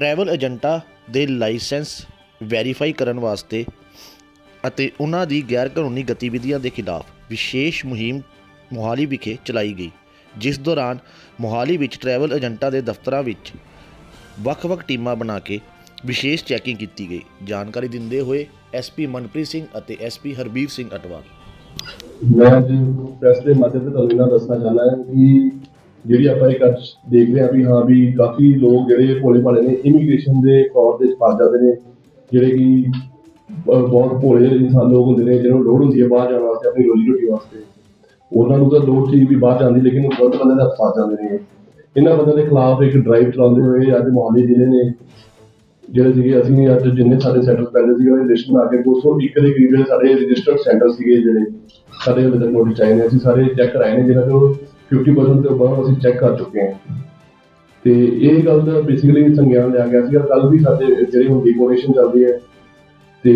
Travel ਏਜੰਟਾਂ ਦੇ licence verify ਕਰਨ ਵਾਸਤੇ ਅਤੇ ਉਹਨਾਂ ਦੀ ਗੈਰ ਕਾਨੂੰਨੀ ਗਤੀਵਿਧੀਆਂ ਦੇ ਖਿਲਾਫ ਵਿਸ਼ੇਸ਼ ਮੁਹਿੰਮ ਮੋਹਾਲੀ ਵਿਖੇ ਚਲਾਈ ਗਈ, ਜਿਸ ਦੌਰਾਨ ਮੋਹਾਲੀ ਵਿੱਚ ਟਰੈਵਲ ਏਜੰਟਾਂ ਦੇ ਦਫ਼ਤਰਾਂ ਵਿੱਚ ਵੱਖ-ਵੱਖ ਟੀਮਾਂ ਬਣਾ ਕੇ ਵਿਸ਼ੇਸ਼ ਚੈਕਿੰਗ ਕੀਤੀ ਗਈ। ਜਾਣਕਾਰੀ ਦਿੰਦੇ ਹੋਏ ਐਸਪੀ ਮਨਪ੍ਰੀਤ ਸਿੰਘ ਅਤੇ ਐਸਪੀ ਹਰਬੀਰ ਸਿੰਘ ਅਟਵਾਲ। ਮੈਂ ਅੱਜ ਪ੍ਰੈਸ ਦੇ ਮਾਧਿਅਮ ਤੇ ਤੁਹਾਨੂੰ ਇਹਨਾਂ ਦੱਸਣਾ ਚਾਹੁੰਦਾ ਹਾਂ ਕਿ ਜਿਹੜੀ ਆਪਾਂ ਇਹ ਅੱਜ ਦੇਖ ਰਹੇ ਹਾਂ ਵੀ ਹਾਂ ਵੀ ਕਾਫੀ ਲੋਕ ਜਿਹੜੇ ਭੋਲੇ ਭਾਲੇ ਨੇ ਇਮੀਗ੍ਰੇਸ਼ਨ ਦੇ ਫਰਾਡ ਦੇ ਫਸ ਜਾਂਦੇ ਨੇ, ਜਿਹੜੇ ਕਿ ਬਹੁਤ ਭੋਲੇ ਇਨਸਾਨ ਲੋਕ ਹੁੰਦੇ ਨੇ, ਜਿਹਨਾਂ ਨੂੰ ਲੋੜ ਹੁੰਦੀ ਹੈ ਬਾਹਰ ਜਾਣ ਵਾਸਤੇ, ਆਪਣੀ ਰੋਜੀ ਰੋਟੀ ਵਾਸਤੇ। ਉਹਨਾਂ ਨੂੰ ਤਾਂ ਲੋੜ ਸੀ ਵੀ ਬਾਹਰ ਜਾਂਦੀ ਲੇਕਿਨ ਉਹ ਗਲਤ ਬੰਦੇ ਦਾ ਫਸ ਜਾਂਦੇ ਨੇ। ਇਹਨਾਂ ਬੰਦਿਆਂ ਦੇ ਖਿਲਾਫ ਇੱਕ ਡਰਾਈਵ ਚਲਾਉਂਦੇ ਹੋਏ ਅੱਜ ਮੋਹਾਲੀ ਜ਼ਿਲ੍ਹੇ ਨੇ, ਜਿਹੜੇ ਸੀਗੇ, ਅਸੀਂ ਅੱਜ ਜਿੰਨੇ ਸਾਡੇ ਸੈਂਟਰ ਪੈਂਦੇ ਸੀਗੇ, ਉਹਦੀ ਲਿਸਟ ਬਣਾ ਕੇ 201 ਦੇ ਕਰੀਬ ਸਾਡੇ ਰਜਿਸਟਰਡ ਸੈਂਟਰ ਸੀਗੇ ਜਿਹੜੇ, ਸਾਡੇ ਹਲੇ ਨੋਟਿਸ ਆਏ ਨੇ, ਅਸੀਂ ਸਾਰੇ ਚੈੱਕ ਕਰਾਏ ਨੇ, ਜਿਹਨਾਂ ਚੋਂ 50% ਤੋਂ ਬਾਅਦ ਅਸੀਂ ਚੈੱਕ ਕਰ ਚੁੱਕੇ ਹਾਂ। ਤੇ ਇਹ ਗੱਲ ਦਾ ਬੇਸਿਕਲੀ ਸੰਗਿਆਨ ਲਿਆ ਗਿਆ ਸੀਗਾ। ਕੱਲ ਵੀ ਸਾਡੇ ਜਿਹੜੇ ਹੁਣ ਡਿਪੋਰੇਸ਼ਨ ਚੱਲਦੀ ਹੈ, ਤੇ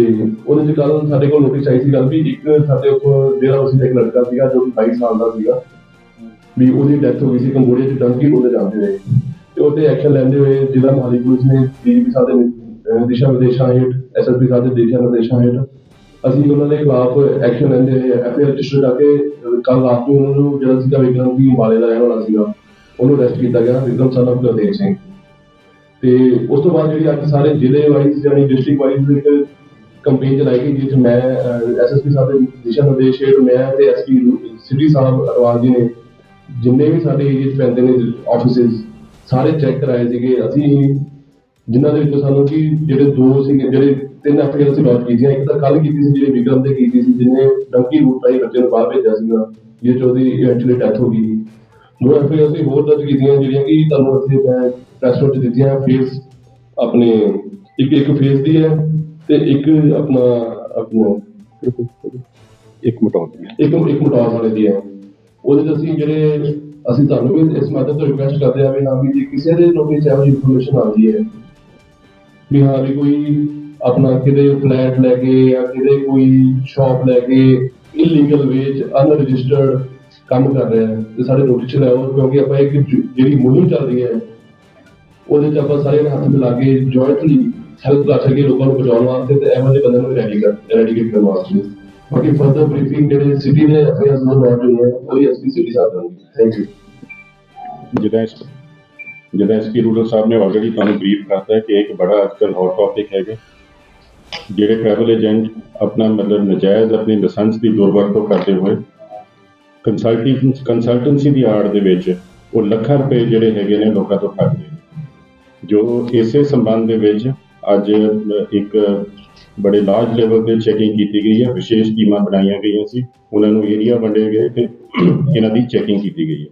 ਉਹਦੇ ਚ ਕੱਲ ਸਾਡੇ ਕੋਲ ਨੋਟਿਸ ਆਈ ਸੀ ਗੱਲ ਵੀ, ਇੱਕ ਸਾਡੇ ਉੱਪਰ ਜਿਹੜਾ ਉਸ ਇੱਕ ਲੜਕਾ ਸੀਗਾ ਜੋ 22 ਸਾਲ ਦਾ ਸੀਗਾ। ਵੀ ਉਹਦੀ ਡੈਥ ਹੋ ਗਈ ਸੀ ਕੰਬੋਡੀਆ ਚ ਡੰਕੀ ਬੋਲਦੇ ਜਾਂਦੇ ਨੇ ਤੇ ਉਹਤੇ ਐਕਸ਼ਨ ਲੈਂਦੇ ਹੋਏ ਜ਼ਿਲ੍ਹਾ ਮੋਹਾਲੀ ਪੁਲਿਸ ਨੇ ਡੀਜੀਪੀ ਸਾਹਿਬ ਦੇ ਦਿਸ਼ਾ ਨਿਰਦੇਸ਼ਾਂ ਹੇਠ ਐਸਐਸਪੀ ਸਾਹਿਬ ਦੇ ਦਿਸ਼ਾ ਨਿਰਦੇਸ਼ਾਂ ਹੇਠ ਅਸੀਂ ਉਹਨਾਂ ਦੇ ਖਿਲਾਫ ਐਕਸ਼ਨ ਲੈਂਦੇ ਹੋਏ ਐਫਆਈਆਰ ਰਜਿਸਟਰ ਕਰਕੇ ਕੱਲ ਰਾਤ ਨੂੰ ਉਹਨਾਂ ਨੂੰ ਜਿਹੜਾ ਸੀਗਾ ਵਿਕਰਮ ਵੀ ਅੰਬਾਲੇ ਦਾ ਰਹਿਣ ਵਾਲਾ ਸੀਗਾ, ਉਹਨੂੰ ਅਰੈਸਟ ਕੀਤਾ ਗਿਆ। Vikram son of Gurdev Singh. ਤੇ ਉਸ ਤੋਂ ਬਾਅਦ ਜਿਹੜੀ ਅੱਜ ਸਾਰੇ ਜ਼ਿਲ੍ਹੇ ਵਾਈਜ਼ ਯਾਨੀ ਡਿਸਟ੍ਰਿਕਟ ਵਾਈਜ਼ ਇੱਕ ਕੰਪੇਨ ਚਲਾਈ ਗਈ ਜਿਸ 'ਚ ਮੈਂ ਐਸਐਸਪੀ ਸਾਹਿਬ ਦੇ ਦਿਸ਼ਾ ਨਿਰਦੇਸ਼ ਹੇਠ ਮੈਂ ਤੇ ਐਸਪੀ ਸਿਟੀ ਸਾਹਿਬ ਅਰਵਾਲ ਜੀ ਨੇ ਜਿੰਨੇ ਵੀ ਸਾਡੇ ਏਰੀਆ 'ਚ ਪੈਂਦੇ ਨੇ ਆਫਿਸਿਸ ਸਾਰੇ ਚੈੱਕ ਕਰਾਏ ਸੀਗੇ। ਅਸੀਂ ਜਿਨ੍ਹਾਂ ਦੇ ਵਿੱਚੋਂ ਸਾਨੂੰ ਕਿ ਜਿਹੜੇ ਦੋ ਸੀਗੇ, ਜਿਹੜੇ ਤਿੰਨ ਐਫਆਈਆਰ ਅਸੀਂ ਲੌਂਚ ਕੀਤੀਆਂ ਇੱਕ ਤਾਂ ਕੱਲ ਕੀਤੀ ਸੀ ਜਿਹੜੇ ਵਿਕਰਮ ਤੇ ਕੀਤੀ ਸੀ ਜਿਹਨੇ ਡੰਕੀ ਰੂਟ ਰਾਹੀਂ ਬੱਚੇ ਨੂੰ ਬਾਹਰ ਭੇਜਿਆ ਸੀਗਾ ਜਿਸ 'ਚ ਉਹਦੀ ਇਵੈਂਚੁਅਲੀ ਡੈਥ ਹੋ ਗਈ ਦੋ ਐਫਆਈਆਰ ਅਸੀਂ ਹੋਰ ਦਰਜ ਕੀਤੀਆਂ ਜਿਹੜੀਆਂ ਕਿ ਤੁਹਾਨੂੰ ਇੱਥੇ ਮੈਂ ਪ੍ਰੈਸ ਨੋਟ ਦਿੱਤੀਆਂ ਫੇਸ ਆਪਣੇ ਇੱਕ ਇੱਕ ਫੇਸ ਦੀ ਹੈ ਤੇ ਇੱਕ ਆਪਣਾ ਆਪਣਾ ਇੱਕ ਮਟਾਉਂਦੀ ਹੈ। ਇੱਕ ਇੱਕ ਮਟਾਉਣ ਵਾਲੇ ਦੀ ਹੈ। ਉਹਦੇ 'ਚ ਅਸੀਂ ਜਿਹੜੇ ਅਸੀਂ ਤੁਹਾਨੂੰ ਵੀ ਇਸ ਮਾਧਿਅਮ ਤੋਂ ਰਿਕੁਐਸਟ ਕਰਦੇ ਆ ਵੀ ਹਾਂ ਵੀ ਜੇ ਕਿਸੇ ਦੇ ਨੋਟਿਸ ਜਿਹੀ ਇਨਫੋਰਮੇਸ਼ਨ ਆਉਂਦੀ ਹੈ ਵੀ ਹਾਂ ਵੀ ਕੋਈ ਆਪਣਾ ਕਿਤੇ ਫਲੈਟ ਲੈ ਕੇ ਜਾਂ ਕਿਤੇ ਕੋਈ ਸ਼ਾਪ ਲੈ ਕੇ ਇਲੀਗਲ ਵੇਚ ਅਨਰਜਿਸਟਰਡ ਕੰਮ ਕਰ ਰਿਹਾ ਹੈ ਤੇ ਸਾਡੇ ਨੋਟਿਸ 'ਚ ਲਿਆਓ ਕਿਉਂਕਿ ਆਪਾਂ ਇੱਕ ਜ- ਜਿਹੜੀ ਮੁਹਿੰਮ ਚੱਲ ਰਹੀ ਹੈ ਉਹਦੇ 'ਚ ਆਪਾਂ ਸਾਰੇ ਹੱਥ ਮਿਲਾ ਕੇ ਜੁਆਇੰਟਲੀ ਹੈਲਪ ਕਰ ਸਕੀਏ ਲੋਕਾਂ ਨੂੰ ਬਚਾਉਣ ਵਾਸਤੇ ਤੇ ਇਹੋ ਜਿਹੇ ਬੰਦਿਆਂ ਨੂੰ ਰੈਡੀ ਕਰ ਰੈਡੀਕੇਟ ਕਰਨ ਵਾਸਤੇ ਬਾਕੀ ਫਰਦਰ ਬਰੀਫਿੰਗ ਜਿਹੜੇ ਸਿਟੀ ਦੇ ਅਫੇਅਰਸ ਨੂੰ ਨੋਟ ਹੋਈ ਹੈ ਉਹਦੀ ਐਸਪੀ ਸਿਟੀ ਸਾਹਿਬ ਨੂੰ ਥੈਂਕ ਯੂ ਜਿਹਦਾ ਇਸ ਜਿਹਦਾ ਐਸਪੀ ਰੂਰਲ ਸਾਹਿਬ ਨੇ ਆਲਰੇਡੀ ਤੁਹਾਨੂੰ ਬਰੀਫ ਕਰਤਾ ਹੈ ਕਿ ਇੱਕ ਬੜਾ ਅੱਜਕੱਲ ਹੌਟ ਟੌਪਿਕ ਹੈਗਾ ਜਿਹੜੇ ਟਰੈਵਲ ਏਜੰਟ ਆਪਣਾ ਮਤਲਬ ਨਜਾਇਜ਼ ਆਪਣੀ ਲਾਇਸੈਂਸ ਦੀ ਦੁਰਵਰਤੋਂ ਕਰਦੇ ਹੋਏ ਕੰਸਲਟੈਂਸੀ ਕੰਸਲਟੈਂਸੀ ਦੀ ਆੜ ਦੇ ਵਿੱਚ ਉਹ ਲੱਖਾਂ ਰੁਪਏ ਜਿਹੜੇ ਹੈਗੇ ਨੇ ਲੋਕਾਂ ਤੋਂ ਠੱਗਦੇ ਜੋ ਇਸੇ ਸੰਬੰਧ ਦੇ ਵਿੱਚ ਅੱਜ ਇੱਕ ਬੜੇ ਲਾਰਜ ਲੈਵਲ ਤੇ ਚੈਕਿੰਗ ਕੀਤੀ ਗਈ ਹੈ। ਵਿਸ਼ੇਸ਼ ਟੀਮਾਂ ਬਣਾਈਆਂ ਗਈਆਂ ਸੀ। ਉਹਨਾਂ ਨੂੰ ਏਰੀਆ ਵੰਡੇ ਗਏ ਤੇ ਇਹਨਾਂ ਦੀ ਚੈਕਿੰਗ ਕੀਤੀ ਗਈ ਹੈ।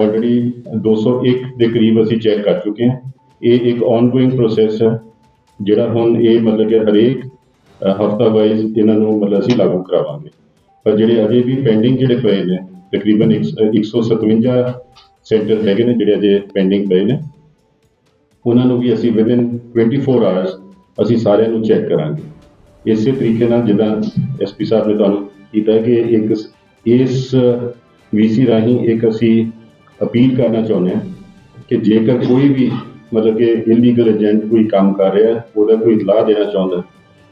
ਆਲਰੇਡੀ 201 ਦੇ ਕਰੀਬ ਅਸੀਂ ਚੈੱਕ ਕਰ ਚੁੱਕੇ ਹਾਂ। ਇਹ ਇੱਕ ਆਨਗੋਇੰਗ ਪ੍ਰੋਸੈਸ ਹੈ। ਜਿਹੜਾ ਹੁਣ ਇਹ ਮਤਲਬ ਕਿ ਹਰੇਕ ਹਫਤਾ ਵਾਈਜ਼ ਇਹਨਾਂ ਨੂੰ ਮਤਲਬ ਅਸੀਂ ਲਾਗੂ ਕਰਾਵਾਂਗੇ। ਪਰ ਜਿਹੜੇ ਅਜੇ ਵੀ ਪੈਂਡਿੰਗ ਜਿਹੜੇ ਪਏ ਨੇ, ਤਕਰੀਬਨ ਇੱਕ- 157 ਸੈਂਟਰ ਹੈਗੇ ਨੇ ਜਿਹੜੇ ਅਜੇ ਪੈਂਡਿੰਗ ਪਏ ਨੇ। ਉਹਨਾਂ ਨੂੰ ਵੀ ਅਸੀਂ ਵਿਦਿਨ 24 ਆਵਰਸ ਅਸੀਂ ਸਾਰਿਆਂ ਨੂੰ ਚੈੱਕ ਕਰਾਂਗੇ। ਇਸੇ ਤਰੀਕੇ ਨਾਲ ਜਿੱਦਾਂ ਐਸਪੀ ਸਾਹਿਬ ਨੇ ਤੁਹਾਨੂੰ ਕੀਤਾ ਕਿ ਇੱਕ ਇਸ ਵੀਸੀ ਰਾਹੀਂ ਇੱਕ ਅਸੀਂ ਅਪੀਲ ਕਰਨਾ ਚਾਹੁੰਦੇ ਹਾਂ ਕਿ ਜੇਕਰ ਕੋਈ ਵੀ ਮਤਲਬ ਕਿ ਇਲੀਗਲ ਏਜੰਟ ਕੋਈ ਕੰਮ ਕਰ ਰਿਹਾ ਹੈ, ਉਹਦਾ ਕੋਈ ਇਤਲਾਹ ਦੇਣਾ ਚਾਹੁੰਦਾ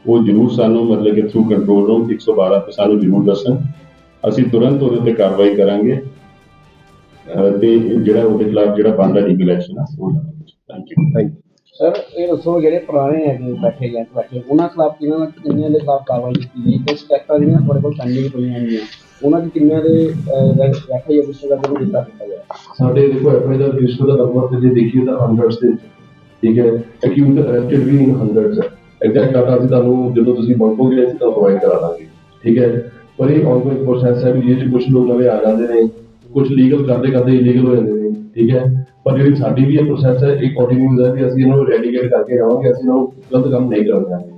ਉਹ ਜ਼ਰੂਰ ਸਾਨੂੰ ਮਤਲਬ ਕਿ ਥਰੂ ਕੰਟਰੋਲ ਰੂਮ 112 ਤੇ ਸਾਨੂੰ ਜ਼ਰੂਰ ਦੱਸਣ। ਅਸੀਂ ਤੁਰੰਤ ਉਹਦੇ ਤੇ ਕਾਰਵਾਈ ਕਰਾਂਗੇ। ਤੇ ਜਿਹੜਾ ਉਹਦੇ ਖਿਲਾਫ ਜਿਹੜਾ ਬਣਦਾ ਲੀਗਲ ਐਕਸ਼ਨ ਆ ਉਹ ਲਵਾਂਗੇ thank you thank you sir ਇਹ ਦੱਸੋ ਜਿਹੜੇ ਪੁਰਾਣੇ ਹੈਗੇ ਬੈਠੇ ਏਜੰਟ ਬੈਠੇ ਉਹਨਾਂ ਖਿਲਾਫ ਕਿਹਨਾਂ ਨਾਲ ਕਿੰਨਿਆਂ ਦੇ ਖਿਲਾਫ ਕਾਰਵਾਈ ਕੀਤੀ ਗਈ? ਤੇ ਸਟੈਕਟਾਂ ਜਿਹੜੀਆਂ ਤੁਹਾਡੇ ਕੋਲ ਪੈਂਡਿੰਗ ਪਈਆਂ ਹੋਈਆਂ। ਉਹਨਾਂ ਦੀ ਕਿੰਨਿਆਂ ਦੇ ਐਫਆਈ ਰਜਿਸਟਰ ਕਰਕੇ ਨੂੰ ਦਿੱਤਾ ਕੀਤਾ ਗਿਆ। ਸਾਡੇ ਦੇਖੋ ਐਫਆਈ ਦਾ ਰਜਿਸਟਰ ਦਾ ਨੰਬਰ ਤੇ ਜੇ ਦੇਖੀਏ ਤਾਂ ਹੰਡਰਡਸ ਦੇ, ਠੀਕ ਹੈ ਅਕਿਊਜ਼ ਅਰੈਸਟਡ ਵੀ ਇਨ ਹੰਡਰਡਸ ਹੈ। ਐਗਜ਼ੈਕਟ ਡਾਟਾ ਅਸੀਂ ਤੁਹਾਨੂੰ ਜਦੋਂ ਤੁਸੀਂ ਮੰਗੋਗੇ ਅਸੀਂ ਤੁਹਾਨੂੰ ਪ੍ਰੋਵਾਈਡ ਕਰਾ ਦਾਂਗੇ, ਠੀਕ ਹੈ। ਪਰ ਇਹ ਆਨਗੋਇੰਗ ਪ੍ਰੋਸੈਸ ਹੈ ਵੀ ਇਹ ਚ ਕੁਝ ਲੋਕ ਨਵੇਂ ਆ ਜਾਂਦੇ ਨੇ ਕੁਝ ਲੀਗਲ ਕਰਦੇ ਕਰਦੇ ਇਲੀਗਲ ਹੋ ਜਾਂਦੇ ਨੇ, ਠੀਕ ਹੈ। ਪਰ ਜਿਹੜੀ ਸਾਡੀ ਵੀ ਇਹ ਪ੍ਰੋਸੈਸ ਹੈ, ਇਹ ਕੰਟੀਨਿਊਸ ਹੈ ਵੀ ਅਸੀਂ ਇਹਨਾਂ ਰੈਡੀਕੇਟ ਕਰਕੇ ਜਾਵਾਂਗੇ ਅਸੀਂ ਇਹਨਾਂ ਗਲਤ ਕੰਮ ਨਹੀਂ ਕਰਨ ਦਿਆਂਗੇ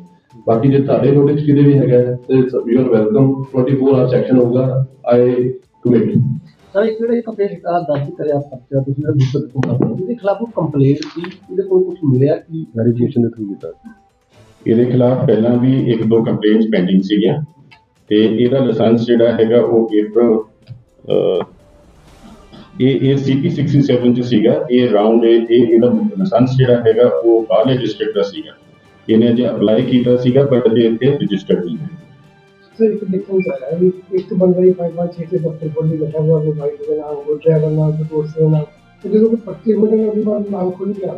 ਬਾਕੀ ਜੇ ਤੁਹਾਡੇ ਨੋਟਿਸ ਕਿਤੇ ਵੀ ਹੈਗਾ ਤੇ you are welcome 24 hour section ਹੋਊਗਾ ਆਈ ਕਮਿਟ ਸਰ ਇੱਕ ਜਿਹੜੇ ਕੰਪਲੇਂਟ ਆ ਦਰਜ ਕਰਿਆ ਪਰਚਾ ਤੁਸੀਂ ਦਾ ਦੂਸਰੇ ਤੋਂ ਕਰਦੇ ਇਹਦੇ ਖਿਲਾਫ ਕੋਈ ਕੰਪਲੇਂਟ ਸੀ? ਇਹਦੇ ਕੋਲ ਕੁਝ ਮਿਲਿਆ ਕਿ? ਵੈਰੀਫਿਕੇਸ਼ਨ ਦੇ ਥਰੂ ਕੀਤਾ। ਇਹਦੇ ਖਿਲਾਫ ਪਹਿਲਾਂ ਵੀ ਇੱਕ ਦੋ ਕੰਪਲੇਂਟਸ ਪੈਂਡਿੰਗ ਸੀਗੀਆਂ ਤੇ ਇਹਦਾ ਲਾਇਸੈਂਸ ਜਿਹੜਾ ਹੈਗਾ ਉਹ ਅਹ, ਇਹ ਇਹ ਸੀਪੀ 67 ਚ ਸੀਗਾ ਇਹ ਰਾਉਂਡ ਇਹ ਇਹ- ਇਹਦਾ ਲਾਇਸੈਂਸ ਜਿਹੜਾ ਹੈਗਾ ਉਹ ਬਾਹਰਲੇ ਡਿਸਟ੍ਰਿਕਟ ਦਾ ਸੀਗਾ। ਇਹਨੇ ਜੇ ਅਪਲਾਈ ਕੀਤਾ ਸੀਗਾ ਬਟ ਇਹ ਇੱਥੇ ਰਜਿਸਟਰਡ ਨਹੀਂ ਹੈ सर एक देखना चाह रहा है अभी एक तो बंदा ही पाँच पाँच छः छः दफ्तर खोल के बैठा हुआ वो भाई के नाम वो ड्राइवर नाम वो दोस्त के नाम तो जो कोई पच्चीस मिनट में अभी बात नाम खोल के आ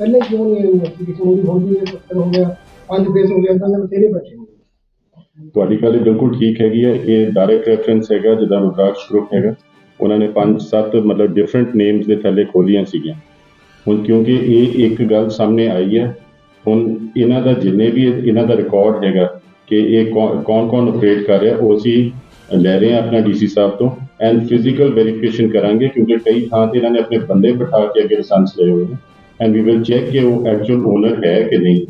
पहले क्यों नहीं इन्वेस्टिगेशन भी हो गई है दफ्तर हो गया पाँच बेस हो गया तो तेरे बैठे होंगे ਤੁਹਾਡੀ ਗੱਲ ਬਿਲਕੁਲ ਠੀਕ ਹੈਗੀ ਹੈ ਇਹ ਡਾਇਰੈਕਟ ਰੈਫਰੈਂਸ ਹੈਗਾ ਜਿੱਦਾਂ ਰੁਦਰਾਕਸ਼ ਗਰੁੱਪ ਹੈਗਾ ਉਹਨਾਂ ਨੇ ਪੰਜ ਸੱਤ ਮਤਲਬ ਡਿਫਰੈਂਟ ਨੇਮਸ ਦੇ ਥੱਲੇ ਖੋਲੀਆਂ ਸੀਗੀਆਂ ਹੁਣ ਕਿਉਂਕਿ ਇਹ ਇੱਕ ਗੱਲ ਸਾਹਮਣੇ ਆਈ ਹੈ ਹੁਣ ਇਹਨਾਂ ਦਾ ਜਿੰਨੇ ਵੀ ਇਹਨਾਂ ਦਾ ਰਿਕਾਰਡ ਹੈਗਾ ਕਿ ਇਹ ਕੌਣ ਕੌਣ ਆਪਰੇਟ ਕਰ ਰਿਹਾ, ਉਹ ਅਸੀਂ ਲੈ ਰਹੇ ਹਾਂ ਆਪਣਾ ਡੀਸੀ ਸਾਹਿਬ ਤੋਂ ਐਂਡ ਫਿਜ਼ੀਕਲ ਵੈਰੀਫਿਕੇਸ਼ਨ ਕਰਾਂਗੇ ਕਿਉਂਕਿ ਕਈ ਥਾਂ ਤੇ ਇਹਨਾਂ ਨੇ ਆਪਣੇ ਬੰਦੇ ਬਿਠਾ ਕੇ ਅੱਗੇ ਲਾਇਸੈਂਸ ਲਏ ਹੋਏ ਨੇ ਐਂਡ ਵੀ ਵਿਲ ਚੈੱਕ ਕਿ ਉਹ ਐਕਚੁਅਲ ਓਨਰ ਹੈ ਕਿ ਨਹੀਂ।